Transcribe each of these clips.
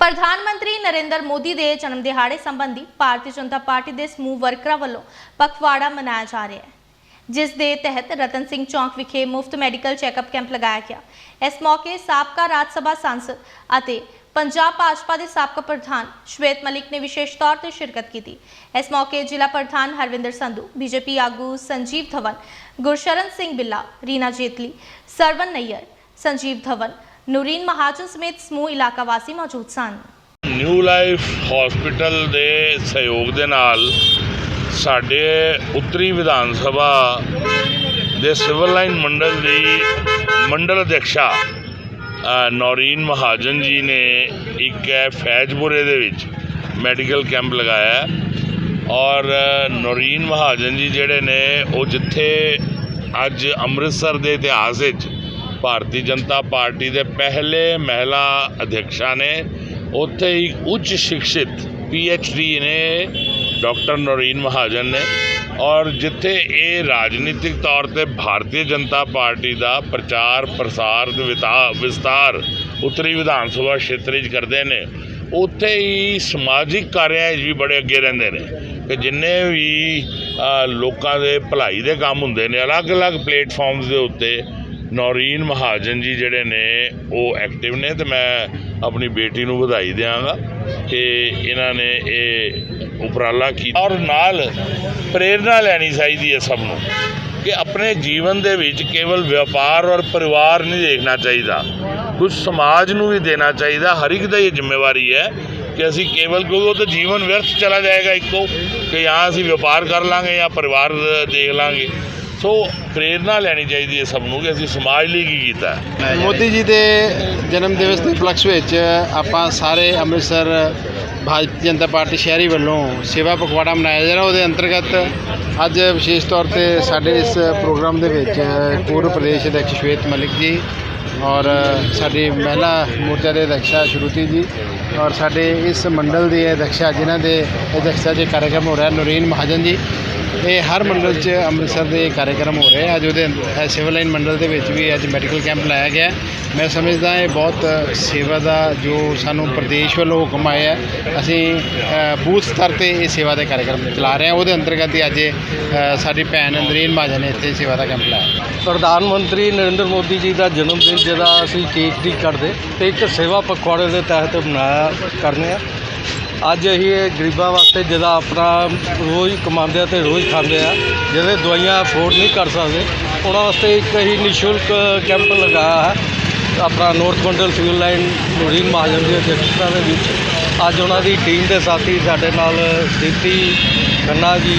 ਪ੍ਰਧਾਨ ਮੰਤਰੀ ਨਰਿੰਦਰ ਮੋਦੀ ਦੇ ਜਨਮ ਦਿਹਾੜੇ ਸੰਬੰਧੀ ਭਾਰਤੀ ਜਨਤਾ ਪਾਰਟੀ ਦੇ ਸਮੂਹ ਵਰਕਰਾਂ ਵੱਲੋਂ ਪਖਵਾੜਾ ਮਨਾਇਆ ਜਾ ਰਿਹਾ ਹੈ, ਜਿਸ ਦੇ ਤਹਿਤ ਰਤਨ ਸਿੰਘ ਚੌਂਕ ਵਿਖੇ ਮੁਫਤ ਮੈਡੀਕਲ ਚੈੱਕਅਪ ਕੈਂਪ ਲਗਾਇਆ ਗਿਆ। ਇਸ ਮੌਕੇ ਸਾਬਕਾ ਰਾਜ ਸਭਾ ਸਾਂਸਦ ਅਤੇ ਪੰਜਾਬ ਭਾਜਪਾ ਦੇ ਸਾਬਕਾ ਪ੍ਰਧਾਨ ਸ਼ਵੇਤ ਮਲਿਕ ਨੇ ਵਿਸ਼ੇਸ਼ ਤੌਰ ਤੇ ਸ਼ਿਰਕਤ ਕੀਤੀ। ਇਸ ਮੌਕੇ ਜ਼ਿਲ੍ਹਾ ਪ੍ਰਧਾਨ ਹਰਵਿੰਦਰ ਸੰਧੂ, ਬੀਜੇਪੀ ਆਗੂ ਸੰਜੀਵ ਧਵਨ, ਗੁਰਸ਼ਰਨ ਸਿੰਘ ਬਿੱਲਾ, ਰੀਨਾ ਜੇਤਲੀ, ਸਰਵਨ ਨਈਅਰ, ਸੰਜੀਵ ਧਵਨ ਨੂਰੀਨ ਮਹਾਜਨ ਸਮੇਤ ਸਮੂਹ ਇਲਾਕਾ ਵਾਸੀ ਮੌਜੂਦ ਸਨ। ਨਿਊ ਲਾਈਫ ਹਸਪੀਟਲ ਦੇ ਸਹਿਯੋਗ ਦੇ ਨਾਲ ਸਾਡੇ ਉੱਤਰੀ ਵਿਧਾਨ ਸਭਾ ਦੇ ਸਿਵਲ ਲਾਈਨ ਮੰਡਲ ਦੀ ਮੰਡਲ ਅਧਿਕਸ਼ਾ ਅ, ਨੌਰੀਨ ਮਹਾਜਨ ਜੀ ਨੇ ਇੱਕ ਹੈ ਫੈਜ਼ਪੁਰੇ ਦੇ ਵਿੱਚ ਮੈਡੀਕਲ ਕੈਂਪ ਲਗਾਇਆ ਔਰ ਅ, ਨੌਰੀਨ ਮਹਾਜਨ ਜੀ ਜਿਹੜੇ ਨੇ ਉਹ ਜਿੱਥੇ ਅੱਜ ਅੰਮ੍ਰਿਤਸਰ ਦੇ ਇਤਿਹਾਸ ਵਿੱਚ ਭਾਰਤੀ ਜਨਤਾ ਪਾਰਟੀ ਦੇ ਪਹਿਲੇ ਮਹਿਲਾ ਅਧਿਕਸ਼ਾ ਨੇ ਉੱਥੇ ਹੀ ਉੱਚ ਸ਼ਿਕਸ਼ਿਤ ਡੀ ਨੇ ਡਾਕਟਰ ਨੌਰੀਨ ਮਹਾਜਨ ਨੇ। ਔਰ ਜਿੱਥੇ ਇਹ ਰਾਜਨੀਤਿਕ ਤੌਰ ਤੇ ਭਾਰਤੀ ਜਨਤਾ ਪਾਰਟੀ ਦਾ ਪ੍ਰਚਾਰ, ਪ੍ਰਸਾਰ ਤੇ ਵਿਤਾ- ਵਿਸਤਾਰ ਉੱਤਰੀ ਵਿਧਾਨ ਸਭਾ ਖੇਤਰ ਵਿੱਚ ਕਰਦੇ ਨੇ, ਉੱਥੇ ਹੀ ਸਮਾਜਿਕ ਕਾਰਿਆਂ 'ਚ ਵੀ ਬੜੇ ਅੱਗੇ ਰਹਿੰਦੇ ਨੇ। ਕਿ ਜਿੰਨੇ ਵੀ ਲੋਕਾਂ ਦੇ ਭਲਾਈ ਦੇ ਕੰਮ ਹੁੰਦੇ ਨੇ, ਅਲੱਗ-ਅਲੱਗ ਪਲੇਟਫਾਰਮਸ ਦੇ ਉੱਤੇ ਨੌਰੀਨ ਮਹਾਜਨ ਜੀ ਜਿਹੜੇ ਨੇ, ਉਹ ਐਕਟਿਵ ਨੇ ਤੇ ਮੈਂ ਆਪਣੀ ਬੇਟੀ ਨੂੰ ਵਧਾਈ ਦਿਆਂਗਾ ਕਿ ਇਹਨਾਂ ਨੇ ਇਹ ਉਪਰਾਲਾ ਕੀਤਾ ਔਰ ਨਾਲ ਪ੍ਰੇਰਣਾ ਲੈਣੀ ਚਾਹੀਦੀ ਹੈ ਸਭ ਨੂੰ ਕਿ ਆਪਣੇ ਜੀਵਨ ਦੇ ਵਿੱਚ ਕੇਵਲ ਵਪਾਰ ਔਰ ਪਰਿਵਾਰ ਨਹੀਂ ਦੇਖਣਾ ਚਾਹੀਦਾ ਕੁਝ ਸਮਾਜ ਨੂੰ ਵੀ ਦੇਣਾ ਚਾਹੀਦਾ। ਹਰ ਇੱਕ ਦਾ ਇਹ ਜ਼ਿੰਮੇਵਾਰੀ ਹੈ ਕਿ ਅਸੀਂ ਕੇਵਲ, ਕਿਉਂਕਿ ਉਹ ਤਾਂ ਜੀਵਨ ਵਿਅਰਥ ਚਲਾ ਜਾਏਗਾ ਇੱਕੋ, ਕਿ ਜਾਂ ਅਸੀਂ ਵਪਾਰ ਕਰ ਲਾਂਗੇ ਜਾਂ ਪਰਿਵਾਰ ਦੇਖ ਲਾਂਗੇ। ਸੋ ਪ੍ਰੇਰਣਾ ਲੈਣੀ ਚਾਹੀਦੀ ਹੈ ਸਭ ਨੂੰ ਕਿ ਅਸੀਂ ਸਮਾਜ ਲਈ ਕੀ ਕੀਤਾ ਹੈ। ਮੋਦੀ ਜੀ ਦੇ ਜਨਮ ਦਿਵਸ ਦੇ ਉਪਲਕਸ਼ ਵਿੱਚ ਆਪਾਂ ਸਾਰੇ ਅੰਮ੍ਰਿਤਸਰ ਭਾਰਤੀ ਜਨਤਾ ਪਾਰਟੀ ਸ਼ਹਿਰੀ ਵੱਲੋਂ ਸੇਵਾ ਪਖਵਾੜਾ ਮਨਾਇਆ ਜਾ ਰਿਹਾ। ਉਹਦੇ ਅੰਤਰਗਤ ਅੱਜ ਵਿਸ਼ੇਸ਼ ਤੌਰ ਤੇ ਸਾਡੇ ਇਸ ਪ੍ਰੋਗਰਾਮ ਦੇ ਵਿੱਚ ਪੂਰਵ ਪ੍ਰਦੇਸ਼ ਅਧਿਕਸ਼ ਸ਼ਵੇਤ ਮਲਿਕ ਜੀ ਔਰ ਸਾਡੀ ਮਹਿਲਾ ਮੋਰਚਾ ਦੇ ਅਧਿਕਸ਼ਾ ਸ਼ਰੂਤੀ ਜੀ ਔਰ ਸਾਡੇ ਇਸ ਮੰਡਲ ਦੇ ਅਧਿਕਸ਼ਾ ਜਿਨ੍ਹਾਂ ਦੇ ਅਧਿਕਸ਼ਤਾ 'ਚ ਕਾਰਜਕ੍ਰਮ ਹੋ ਰਿਹਾ ਨੂਰੀਨ ਮਹਾਜਨ ਜੀ। ਇਹ ਹਰ ਮੰਡਲ 'ਚ ਅੰਮ੍ਰਿਤਸਰ ਦੇ ਕਾਰਜਕ੍ਰਮ ਹੋ ਰਹੇ ਅੱਜ ਉਹਦੇ ਅ, ਸਿਵਲ ਲਾਈਨ ਮੰਡਲ ਦੇ ਵਿੱਚ ਵੀ ਅੱਜ ਮੈਡੀਕਲ ਕੈਂਪ ਲਾਇਆ ਗਿਆ ਮੈਂ ਸਮਝਦਾ ਇਹ ਬਹੁਤ ਸੇਵਾ ਦਾ ਜੋ ਸਾਨੂੰ ਪ੍ਰਦੇਸ਼ ਵੱਲੋਂ ਹੁਕਮ ਆਇਆ ਹੈ। ਅਸੀਂ ਬੂਥ ਸਤਰ ਤੇ ਇਹ ਸੇਵਾ ਦੇ ਕਾਰਜਕ੍ਰਮ ਚਲਾ ਰਹੇ ਹਾਂ। ਉਹਦੇ ਅੰਤਰਗਤ ਹੀ ਅੱਜ ਸਾਡੀ ਭੈਣ ਅੰਦਰੀਨ ਮਹਾਜਨ ਨੇ ਇੱਥੇ ਸੇਵਾ ਦਾ ਕੈਂਪ ਲਾਇਆ। ਪ੍ਰਧਾਨ ਮੰਤਰੀ ਨਰਿੰਦਰ ਮੋਦੀ ਜੀ ਦਾ ਜਨਮ ਦਿਨ ਜਿਹਦਾ ਅਸੀਂ ਕੇਕ ਦੀ ਕਰਦੇ ਤੇ ਇੱਕ ਸੇਵਾ ਪਖਵਾੜੇ ਦੇ ਤਹਿਤ ਮਨਾਇਆ ਕਰਨੇ ਆ। ਅੱਜ ਅਸੀਂ ਇਹ ਗਰੀਬਾਂ ਵਾਸਤੇ ਜਿਹਦਾ ਆਪਣਾ ਰੋਜ਼ ਕਮਾਉਂਦੇ ਆ ਤੇ ਰੋਜ਼ ਖਾਂਦੇ ਆ ਜਿਹੜੇ ਦਵਾਈਆਂ ਅਫੋਰਡ ਨਹੀਂ ਕਰ ਸਕਦੇ, ਉਹਨਾਂ ਵਾਸਤੇ ਇੱਕ ਹੀ ਨਿਸ਼ੁਲਕ ਕੈਂਪ ਲਗਾਇਆ ਹੈ। ਆਪਣਾ ਨੋਰਥ ਮੰਡਲ ਸਿਵਲ ਲਾਈਨ ਨੂਰੀਨ ਮਹਾਜਨ ਦੀ ਅਧਿਕਸ਼ਤਾ ਦੇ ਵਿੱਚ। ਅੱਜ ਉਹਨਾਂ ਦੀ ਟੀਮ ਦੇ ਸਾਥੀ ਸਾਡੇ ਨਾਲ ਸਥਿਤੀ ਖੰਨਾ ਜੀ,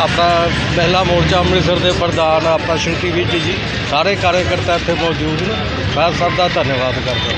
ਆਪਣਾ ਮਹਿਲਾ ਮੋਰਚਾ ਅੰਮ੍ਰਿਤਸਰ ਦੇ ਪ੍ਰਧਾਨ, ਆਪਣਾ ਸ਼ਿੰਕੀ ਵਿੱਚ ਜੀ, ਸਾਰੇ ਕਾਰਜਕਰਤਾ ਇੱਥੇ ਮੌਜੂਦ ਨੇ। ਮੈਂ ਸਭ ਦਾ ਧੰਨਵਾਦ ਕਰਦਾ।